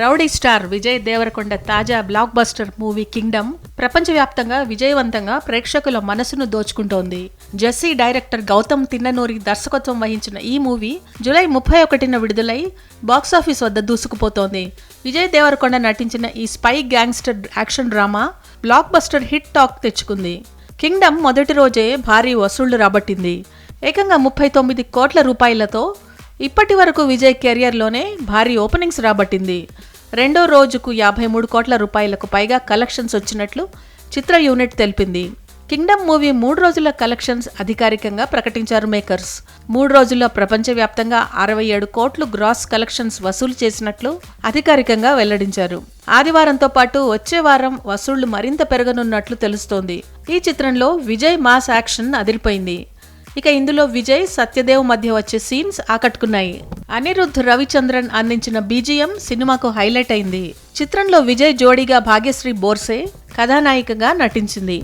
Rowdy star Vijay Devarakonda తాజా block buster movie Kingdom ప్రపంచవ్యాప్తంగా విజయవంతంగా ప్రేక్షకుల మనసును దోచుకుంటోంది. జెస్సీ డైరెక్టర్ గౌతమ్ తిన్ననూరి దర్శకత్వం వహించిన ఈ మూవీ జూలై ముప్పై ఒకటిన విడుదలై బాక్సాఫీస్ వద్ద దూసుకుపోతోంది. విజయ్ దేవరకొండ నటించిన ఈ spy gangster action drama blockbuster hit talk తెచ్చుకుంది. కింగ్డమ్ మొదటి రోజే భారీ వసూళ్ళు రాబట్టింది. ఏకంగా ముప్పై తొమ్మిది కోట్ల రూపాయలతో ఇప్పటి వరకు విజయ్ కెరియర్లోనే భారీ ఓపెనింగ్స్ రాబట్టింది. రెండో రోజుకు యాభై మూడు కోట్ల రూపాయలకు పైగా కలెక్షన్స్ వచ్చినట్లు చిత్ర యూనిట్ తెలిపింది. కింగ్డమ్ మూవీ మూడు రోజుల కలెక్షన్స్ అధికారికంగా ప్రకటించారు మేకర్స్. మూడు రోజుల్లో ప్రపంచవ్యాప్తంగా అరవై ఏడు కోట్లు గ్రాస్ కలెక్షన్స్ వసూలు చేసినట్లు అధికారికంగా వెల్లడించారు. ఆదివారంతో పాటు వచ్చే వారం వసూళ్ళు మరింత పెరగనున్నట్లు తెలుస్తోంది. ఈ చిత్రంలో విజయ్ మాస్ యాక్షన్ అదిరిపోయింది. ఇక ఇందులో విజయ్ సత్యదేవ్ మధ్య వచ్చే సీన్స్ ఆకట్టుకున్నాయి. అనిరుద్ధ్ రవిచంద్రన్ అందించిన బీజిఎం సినిమాకు హైలైట్ అయింది. చిత్రంలో విజయ్ జోడీగా భాగ్యశ్రీ బోర్సే కథానాయికగా నటించింది.